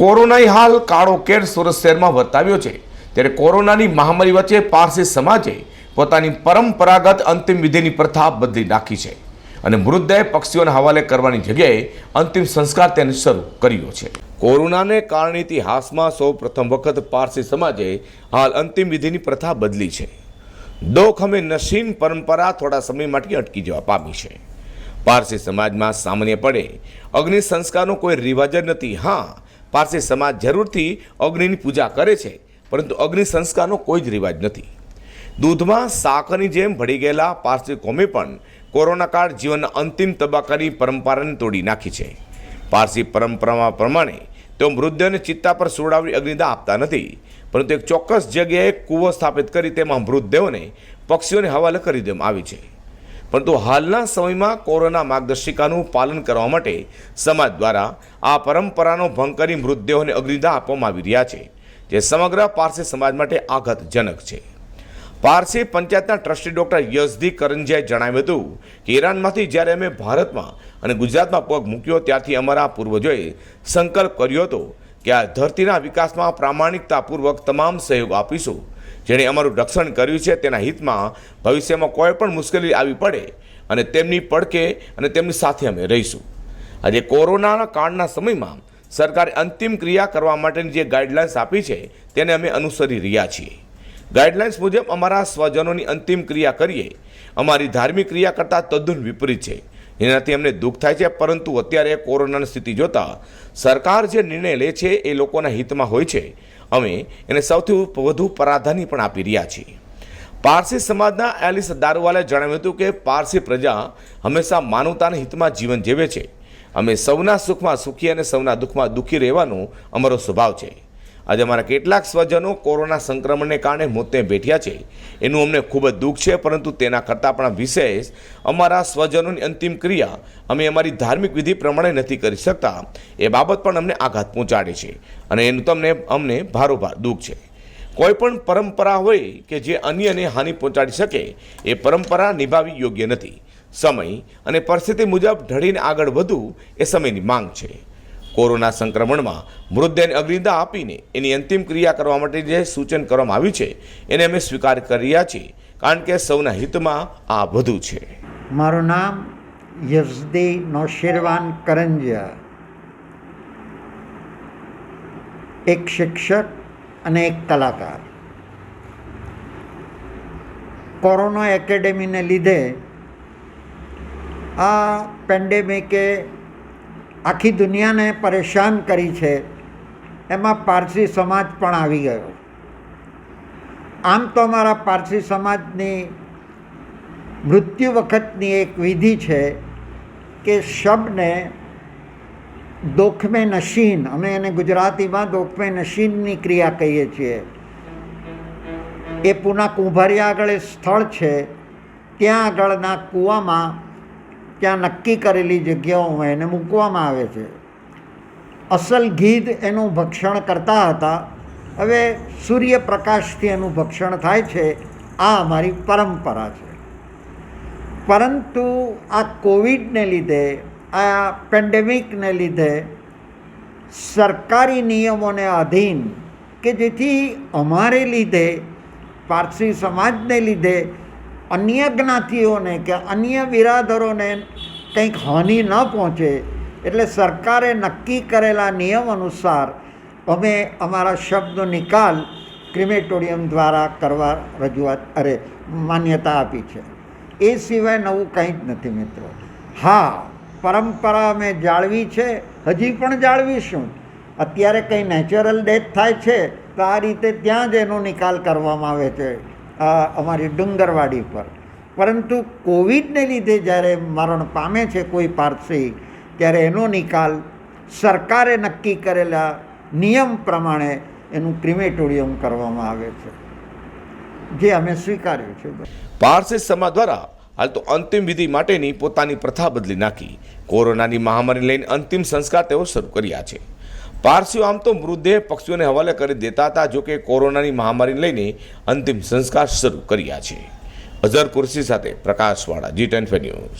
કોરોનાએ હાલ કાળો કેર સુરત શહેરમાં વર્તાવ્યો છે. ત્યારે કોરોનાની મહામારી વચ્ચે પારસી સમાજે પોતાની પરંપરાગત અંતિમ વિધિની પ્રથા બદલી નાખી છે અને મૃતદેહ પક્ષીઓના હવાલે કરવાની જગ્યાએ અંતિમ સંસ્કાર તેને શરૂ કર્યો છે. કોરોનાને કારણે ઇતિહાસમાં સૌ પ્રથમ વખત પારસી સમાજે હાલ અંતિમ વિધિની પ્રથા બદલી છે. દોખ અમે નશીન પરંપરા થોડા સમય માટે અટકી જવા પામી છે. પારસી સમાજમાં સામાન્યપણે અગ્નિ સંસ્કારનો કોઈ રિવાજ જ નથી. હા પારસી સમાજ જરૂરથી અગ્નિની પૂજા કરે છે, પરંતુ અગ્નિ સંસ્કારનો કોઈ જ રિવાજ નથી. દૂધમાં સાકરની જેમ ભળી ગયેલા પારસી કોમે પણ કોરોના કાળ જીવનના અંતિમ તબક્કાની પરંપરાને તોડી નાખી છે. પારસી પરંપરામાં પ્રમાણે તેઓ મૃતદેહને ચિત્તા પર સુવડાવી અગ્નિદા આપતા નથી, પરંતુ એક ચોક્કસ જગ્યાએ કૂવો સ્થાપિત કરી તેમાં મૃતદેહોને પક્ષીઓને હવાલે કરી દેવામાં આવી છે. પરંતુ હાલના સમયમાં કોરોના માર્ગદર્શિકાનું પાલન કરવા માટે સમાજ દ્વારા આ પરંપરાનો ભંગ કરી મૃતદેહોને અગ્નિદાહ આપવામાં આવી રહ્યા છે, જે સમગ્ર પારસી સમાજ માટે આઘાતજનક છે. પારસી પંચાયતના ટ્રસ્ટી ડૉક્ટર યઝદી કરંજિયાએ જણાવ્યું હતું કે ઈરાનમાંથી જ્યારે અમે ભારતમાં અને ગુજરાતમાં પગ મૂક્યો ત્યારથી અમારા પૂર્વજોએ સંકલ્પ કર્યો હતો કે આ ધરતીના વિકાસમાં પ્રામાણિકતાપૂર્વક તમામ સહયોગ આપીશું. જેણે અમારું રક્ષણ કર્યું છે, તેના હિતમાં ભવિષ્યમાં કોઈ પણ મુશ્કેલી આવી પડે અને તેમની પડકે અને તેમની સાથે અમે રહીશું. આજે કોરોનાના કાળના સમયમાં સરકારે અંતિમ ક્રિયા કરવા માટેની જે ગાઈડલાઇન્સ આપી છે, તેને અમે અનુસરી રહ્યા છીએ. ગાઈડલાઇન્સ મુજબ અમારા સ્વજનોની અંતિમ ક્રિયા કરીએ. અમારી ધાર્મિક ક્રિયા કરતાં તદ્દન વિપરીત છે. એનાથી અમને દુઃખ થાય છે, પરંતુ અત્યારે કોરોનાની સ્થિતિ જોતાં સરકાર જે નિર્ણય લે છે, એ લોકોના હિતમાં હોય છે. અમે એને સૌથી વધુ પ્રાધાન્ય પણ આપી રહ્યા છીએ. પારસી સમાજના એલિસ દારૂવાલાએ જણાવ્યું હતું કે પારસી પ્રજા હંમેશા માનવતાના હિતમાં જીવન જીવે છે. અમે સૌના સુખમાં સુખી અને સૌના દુઃખમાં દુઃખી રહેવાનો અમારો સ્વભાવ છે. આજે અમારા કેટલાક સ્વજનો કોરોના સંક્રમણને કારણે મોતને ભેટ્યા છે. એનું અમને ખૂબ જ દુઃખ છે, પરંતુ તેના કરતાં પણ વિશેષ અમારા સ્વજનોની અંતિમ ક્રિયા અમે અમારી ધાર્મિક વિધિ પ્રમાણે નથી કરી શકતા. એ બાબત પણ અમને આઘાત પહોંચાડે છે અને એનું તમને, અમને ભારોભાર દુઃખ છે. કોઈ પણ પરંપરા હોય કે જે અન્યને હાનિ પહોંચાડી શકે, એ પરંપરા નિભાવી યોગ્ય નથી. સમય અને પરિસ્થિતિ મુજબ ઢળીને આગળ વધવું એ સમયની માંગ છે. કોરોના સંક્રમણમાં મૃતદેહને અગ્નિદાહ આપીને એની અંતિમ ક્રિયા કરવા માટે જે સૂચન કરવામાં આવ્યું છે, એને અમે સ્વીકાર કરી રહ્યા છીએ. કારણ કે સૌના હિતમાં આ વધુ છે. મારું નામ યઝદી નોશિરવાન કરંજિયા. એક શિક્ષક અને એક કલાકાર. કોરોના એકેડેમીને લીધે આ પેન્ડેમિકે આખી દુનિયાને પરેશાન કરી છે. એમાં પારસી સમાજ પણ આવી ગયો. આમ તો અમારા પારસી સમાજની મૃત્યુ વખતની એક વિધિ છે કે શબને દોખમે નશીન, અમે એને ગુજરાતીમાં દોખમે નશીનની ક્રિયા કહીએ છીએ. એ પૂના કુંભારિયા આગળ સ્થળ છે, ત્યાં આગળના કૂવામાં ત્યાં નક્કી કરેલી જગ્યાઓમાં એને મૂકવામાં આવે છે. અસલ ગીધ એનું ભક્ષણ કરતા હતા. હવે સૂર્યપ્રકાશથી એનું ભક્ષણ થાય છે. આ અમારી પરંપરા છે. પરંતુ આ કોવિડને લીધે, આ પેન્ડેમિકને લીધે સરકારી નિયમોને આધીન કે જેથી અમારે લીધે, પારસી સમાજને લીધે અન્ય જ્ઞાતિઓને કે અન્ય બિરાદરોને કંઈક હાનિ ન પહોંચે, એટલે સરકારે નક્કી કરેલા નિયમ અનુસાર અમે અમારા શબ્દનો નિકાલ ક્રિમેટોરિયમ દ્વારા કરવા રજૂઆત, અરે, માન્યતા આપી છે. એ સિવાય નવું કંઈ જ નથી મિત્રો. હા, પરંપરા અમે જાળવી છે, હજી પણ જાળવીશું. અત્યારે કંઈ નેચરલ ડેથ થાય છે, તો આ રીતે ત્યાં જ એનો નિકાલ કરવામાં આવે છે. અમારી ડુંગરવાડી પર. પરંતુ કોવિડને લીધે જ્યારે મરણ પામે છે કોઈ પારસી, ત્યારે એનો નિકાલ સરકારે નક્કી કરેલા નિયમ પ્રમાણે એનું ક્રિમેટોરિયમ કરવામાં આવે છે. જે અમે સ્વીકાર્યું છે. પારસી સમાજ દ્વારા હાલ તો અંતિમ વિધિ માટેની પોતાની પ્રથા બદલી નાખી. કોરોનાની મહામારી લઈને અંતિમ સંસ્કાર તેઓ શરૂ કર્યા છે. પારસીઓ આમ તો મૃતદેહ પક્ષીઓને હવાલે કરી દેતા હતા જોકે કોરોનાની મહામારીને લઈને અંતિમ સંસ્કાર શરૂ કર્યા છે. અઝર કુર્સી સાથે પ્રકાશવાળા જી ટેન ન્યૂઝ.